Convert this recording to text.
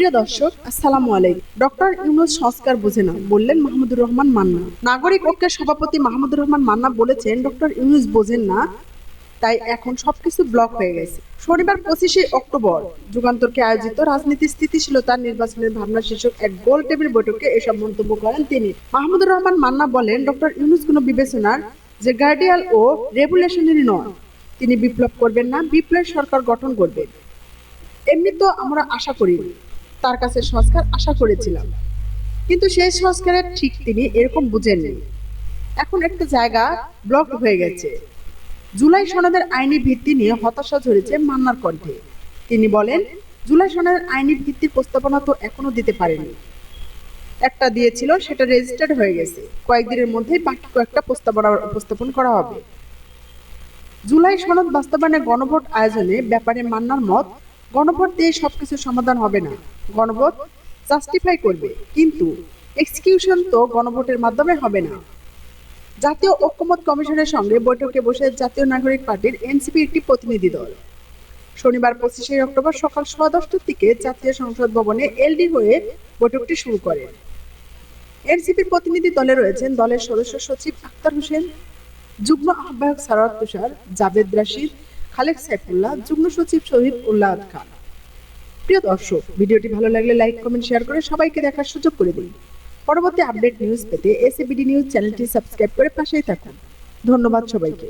প্রিয় দর্শক, আসসালামু আলাইকুম। ডক্টর ইউনুস সংস্কার বুঝে না বললেন মাহমুদুর রহমান মান্না। নাগরিক ঐক্যের সভাপতি মাহমুদুর রহমান মান্না বলেছেন, ডক্টর ইউনুস বোঝেন না, তাই এখন সবকিছু ব্লক হয়ে গেছে। শনিবার পঁচিশে অক্টোবর, যুগান্তরকে আয়োজিত রাজনীতি স্থিতিশীলতা নির্বাচনের ভাবনা শীর্ষক এক গোল টেবিল বৈঠকে এসব মন্তব্য করেন তিনি। মাহমুদুর রহমান মান্না বলেন, ডক্টর ইউনুস কোনো বিবেচনার যে গার্ডিয়াল ও রেগুলেশনের নয়। তিনি বিপ্লব করবেন না বিপ্লব সরকার গঠন করবেন এমনি তো আমরা আশা করিনি তার কাছে সংস্কার আশা করেছিলাম। কিন্তু সেই সংস্কারের ঠিক তিনি এরকম বুঝেননি। এখন একটা জায়গা ব্লক হয়ে গেছে। জুলাই সনদের আইনি ভিত্তি নিয়ে হতাশা ঝরেছে মান্নার কণ্ঠে। তিনি বলেন, জুলাই সনদের আইনি ভিত্তির প্রস্তাবনা তো এখনও দিতে পারেনি। একটা দিয়েছিল, সেটা রেজিস্টার্ড হয়ে গেছে। কয়েকদিনের মধ্যেই বাকি কয়েকটা প্রস্তাবনা উপস্থাপন করা হবে। জুলাই সনদ বাস্তবায়নে গণভোট আয়োজনে ব্যাপারে মান্নার মত গণভোট দিয়ে সবকিছু সমাধান হবে না। গণভোট জাস্টিফাই করবে, কিন্তু এক্সিকিউশন তো গণভোটের মাধ্যমে হবে না। জাতীয় ঐক্যমত কমিশনের সঙ্গে বৈঠকে বসে জাতীয় নাগরিক পার্টির এনসিপি একটি প্রতিনিধি দল। শনিবার পঁচিশে অক্টোবর সকাল সোয়া দশটার দিকে জাতীয় সংসদ ভবনে এলডি হয়ে বৈঠকটি শুরু করেন। এনসিপির প্রতিনিধি দলে রয়েছেন দলের সদস্য সচিব আক্তার হোসেন, যুগ্ম আহ্বায়ক সারাত তুষার, জাভেদ রাশিদ খালেদ সাইফুল্লাহ যুগ্ম সচিব শহীদ উল্লাহ খান। প্রিয় দর্শক, ভিডিওটি ভালো লাগলে লাইক, কমেন্ট, শেয়ার করে সবাইকে দেখার সুযোগ করে দিন। পরবর্তী আপডেট নিউজ পেতে এসএবিডি নিউজ চ্যানেলটি সাবস্ক্রাইব করে পাশেই থাকুন। ধন্যবাদ সবাইকে।